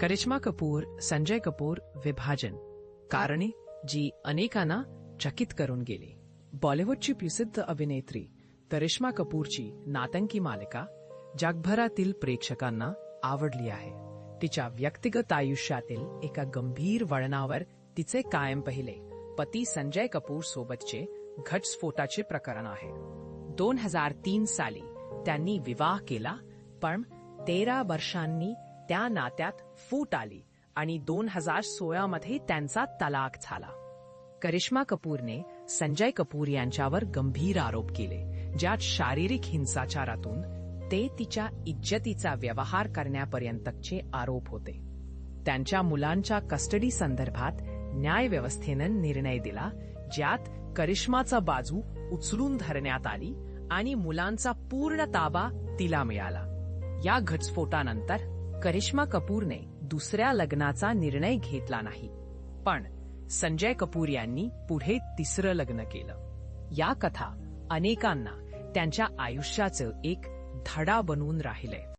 करिश्मा कपूर संजय कपूर विभाजन. कारणे जी अनेकांना चकित करून गेली. बॉलिवूडची प्रसिद्ध अभिनेत्री करिश्मा कपूरची नातंकी मालिका जगभरातील प्रेक्षकांना आवडली आहे. तिच्या व्यक्तिगत आयुष्यातील एका गंभीर वळणावर तिचे कायम पहिले पती संजय कपूर सोबतचे घटस्फोटाचे प्रकरण आहे. दोन हजार तीन साली त्यांनी विवाह केला पण तेरा वर्षांनी त्या नात्यात फूट आली आणि दोन हजार सोळा मध्ये त्यांचा तलाक झाला. करिश्मा कपूरने संजय कपूर यांच्यावर गंभीर आरोप केले ज्यात शारीरिक हिंसाचारातून ते तिच्या इज्जतीचा व्यवहार करण्यापर्यंतचे आरोप होते. त्यांच्या मुलांच्या कस्टडी संदर्भात न्यायव्यवस्थेनं निर्णय दिला ज्यात करिश्माचा बाजू उचलून धरण्यात आली आणि मुलांचा पूर्ण ताबा तिला मिळाला. या घटस्फोटानंतर करिश्मा कपूरने दुसऱ्या लग्नाचा निर्णय घेतला नाही. पण संजय कपूर यांनी पुढे तिसरं लग्न केलं. या कथा अनेकांना त्यांच्या आयुष्याचं एक धडा बनवून राहिलंय.